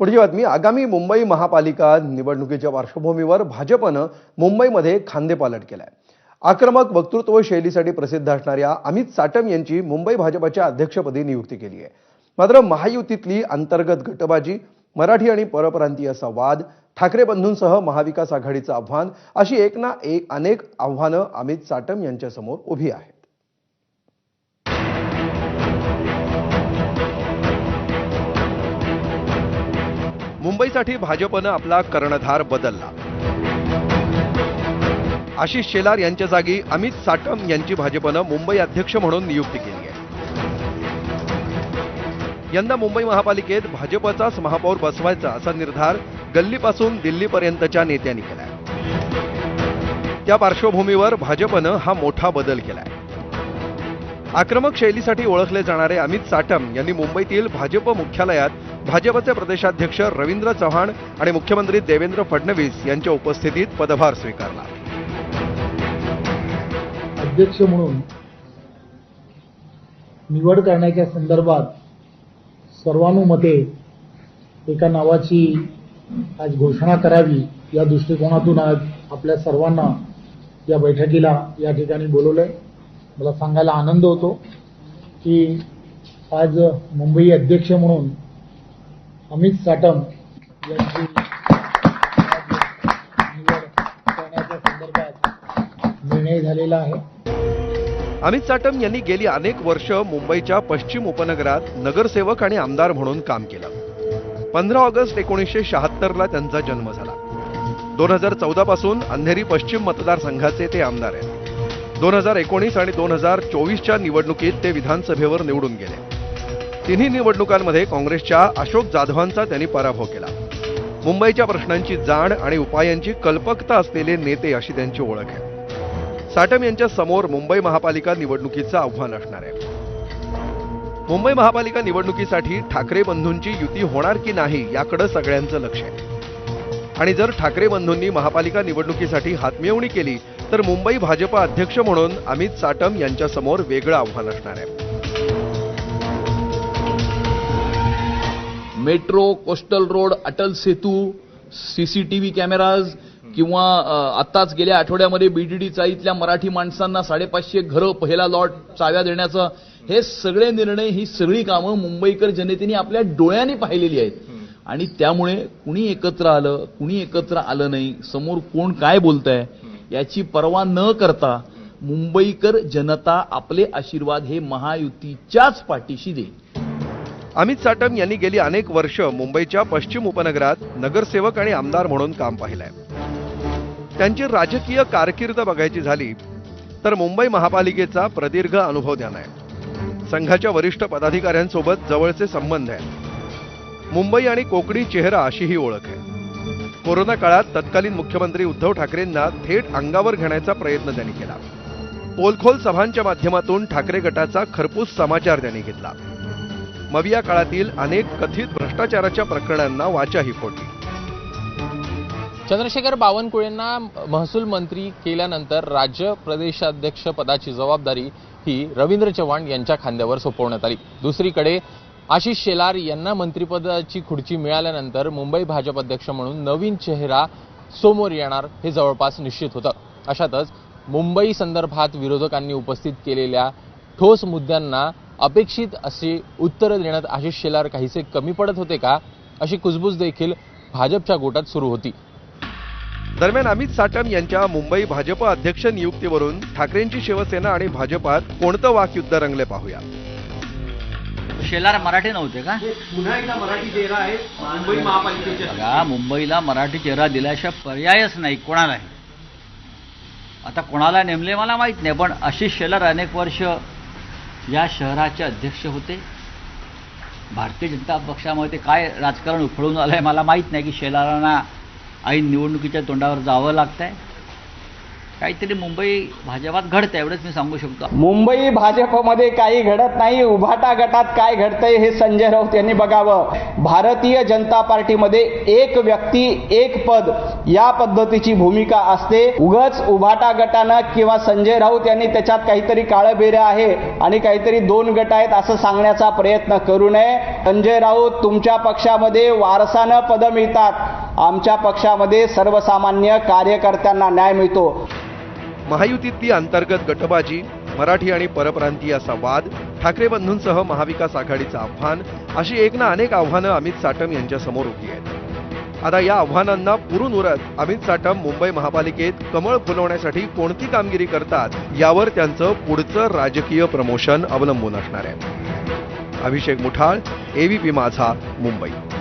पुढची बातमी आगामी मुंबई महापालिका निवडणुकीच्या पार्श्वभूमीवर भाजपनं मुंबईमध्ये खांदेपालट केलाय. आक्रमक वक्तृत्व शैलीसाठी प्रसिद्ध असणाऱ्या अमित साटम यांची मुंबई भाजपाच्या अध्यक्षपदी नियुक्ती केली आहे. मात्र महायुतीतली अंतर्गत गटबाजी मराठी आणि परप्रांतीय संवाद ठाकरे बंधूंसह महाविकास आघाडीचं आव्हान अशी एक ना एक अनेक आव्हानं अमित साटम यांच्यासमोर उभी आहेत मुंबईसाठी भाजपनं आपला कर्णधार बदलला. आशिष शेलार यांच्या जागी अमित साटम यांची भाजपनं मुंबई अध्यक्ष म्हणून नियुक्ती केली आहे. यंदा मुंबई महापालिकेत भाजपचाच महापौर बसवायचा असा निर्धार गल्लीपासून दिल्लीपर्यंतच्या नेत्यांनी केलाय. त्या पार्श्वभूमीवर भाजपनं हा मोठा बदल केलाय. आक्रमक शैलीसाठी ओळखले जाणारे अमित साटम यांनी मुंबईतील भाजप मुख्यालयात भाजपचे प्रदेशाध्यक्ष रवींद्र चव्हाण आणि मुख्यमंत्री देवेंद्र फडणवीस यांच्या उपस्थितीत पदभार स्वीकारला. अध्यक्ष म्हणून निवड करण्याच्या संदर्भात सर्वानुमते एका नावाची आज घोषणा करावी या दृष्टिकोनातून आज आपल्या सर्वांना या बैठकीला या ठिकाणी बोलवलंय. मला सांगायला आनंद होतो की आज मुंबई अध्यक्ष म्हणून अमित साटम यांची निवड करण्याच्या संदर्भात निर्णय झालेला आहे. अमित साटम यांनी गेली अनेक वर्ष मुंबईच्या पश्चिम उपनगरात नगरसेवक आणि आमदार म्हणून काम केलं. पंधरा ऑगस्ट एकोणीसशे शहात्तरला त्यांचा जन्म झाला. दोन हजार चौदा पासून अंधेरी पश्चिम मतदारसंघाचे ते आमदार आहेत. दोन हजार एकोणीस आणि दोन हजार चोवीसच्या निवडणुकीत ते विधानसभेवर निवडून गेले. तिन्ही निवडणुकांमध्ये काँग्रेसच्या अशोक जाधवांचा त्यांनी पराभव केला. मुंबईच्या प्रश्नांची जाण आणि उपायांची कल्पकता असलेले नेते अशी त्यांची ओळख आहे. साटम यांच्या समोर मुंबई महापालिका निवडणुकीचं आव्हान असणार आहे. मुंबई महापालिका निवडणुकीसाठी ठाकरे बंधूंची युती होणार की नाही याकडे सगळ्यांचं लक्ष आहे. आणि जर ठाकरे बंधूंनी महापालिका निवडणुकीसाठी हातमिळवणी केली तर मुंबई भाजपा अध्यक्ष म्हणून अमित साटम यांच्यासमोर वेगळं आव्हान असणार आहे. Metro coastal road Atal Setu CCTV cameras किंवा आत्ताच गेल्या आठवड्यामध्ये बीडीडी चाळीतल्या मराठी माणसांना साडेपाचशे घरं पहिला लॉट चाव्या देण्याचं हे सगळे निर्णय ही सगळी कामं मुंबईकर जनतेने आपल्या डोळ्यांनी पाहिलेली आहेत. आणि त्यामुळे कुणी एकत्र आलं कुणी एकत्र आलं नाही समोर कोण काय बोलतंय याची पर्वा न करता मुंबईकर जनता आपले आशीर्वाद हे महायुतीच्याच पाठीशी देईल. अमित साटम यांनी गेली अनेक वर्ष मुंबईच्या पश्चिम उपनगरात नगरसेवक आणि आमदार म्हणून काम पाहिलंय. त्यांची राजकीय कारकीर्द बघायची झाली तर मुंबई महापालिकेचा प्रदीर्घ अनुभव त्यांना आहे संघाच्या वरिष्ठ पदाधिकाऱ्यांसोबत जवळचे संबंध आहेत. मुंबई आणि कोकणी चेहरा अशी ही ओळख आहे. कोरोना काळात तत्कालीन मुख्यमंत्री उद्धव ठाकरेंना थेट अंगावर घेण्याचा प्रयत्न त्यांनी केला. पोलखोल सभांच्या माध्यमातून ठाकरे गटाचा खरपूस समाचार त्यांनी घेतला. मविया काळातील अनेक कथित भ्रष्टाचाराच्या प्रकरणांना वाचाही फोडली. चंद्रशेखर बावनकुळेंना महसूल मंत्री केल्यानंतर राज्य प्रदेशाध्यक्ष पदाची जबाबदारी ही रवींद्र चव्हाण यांच्या खांद्यावर सोपवण्यात आली. दुसरीकडे आशिष शेलार यांना मंत्रिपदाची खुर्ची मिळाल्यानंतर मुंबई भाजप अध्यक्ष म्हणून नवीन चेहरा समोर येणार हे जवळपास निश्चित होतं. अशातच मुंबई संदर्भात विरोधकांनी उपस्थित केलेल्या ठोस मुद्द्यांना अपेक्षित अशी उत्तरं देण्यात आशिष शेलार काहीसे कमी पडत होते का अशी कुजबूज देखील भाजपच्या गोटात सुरू होती. दरम्यान अमित साटम यांच्या मुंबई भाजप अध्यक्ष नियुक्तीवरून ठाकरेंची शिवसेना आणि भाजपात कोणतं वाकयुद्ध रंगले पाहूया. शेलार मराठी नव्हते का? पुन्हा एकदा मराठी चेहरा आहे मुंबई महापालिकेच्या मुंबईला मराठी चेहरा दिल्याशिवाय पर्यायच नाही कोणालाही. आता कोणाला नेमले मला माहीत नाही पण आशिष शेलार अनेक वर्ष या शहराचे अध्यक्ष होते. भारतीय जनता पक्षामध्ये काय राजकारण उफळून आलं आहे मला माहीत नाही की शेलारांना ऐन निवडणुकीच्या तोंडावर जावं लागतं आहे काहीतरी मुंबई भाजपात घडतं एवढंच मी सांगू शकतो. मुंबई भाजपमध्ये काही घडत नाही उभाटा गटात काय घडतंय हे संजय राऊत यांनी बघावं. भारतीय जनता पार्टीमध्ये एक व्यक्ती एक पद या पद्धतीची भूमिका असते. उगच उभाटा गटानं किंवा संजय राऊत यांनी त्याच्यात काहीतरी काळं बेरं आहे आणि काहीतरी दोन गट आहेत असं सांगण्याचा प्रयत्न करू नये. संजय राऊत तुमच्या पक्षामध्ये वारसानं पदं मिळतात. आमच्या पक्षामध्ये सर्वसामान्य कार्यकर्त्यांना न्याय मिळतो. महायुतीतली अंतर्गत गटबाजी मराठी आणि परप्रांतीयाचा वाद ठाकरे बंधूंसह महाविकास आघाडीचं आव्हान अशी एक ना अनेक आव्हानं अमित साटम यांच्यासमोर उभी आहेत. आता या आव्हानांना पुरून उरत अमित साटम मुंबई महापालिकेत कमळ फुलवण्यासाठी कोणती कामगिरी करतात यावर त्यांचं पुढचं राजकीय प्रमोशन अवलंबून असणार आहे. अभिषेक मुठाळ एबीपी माझा मुंबई.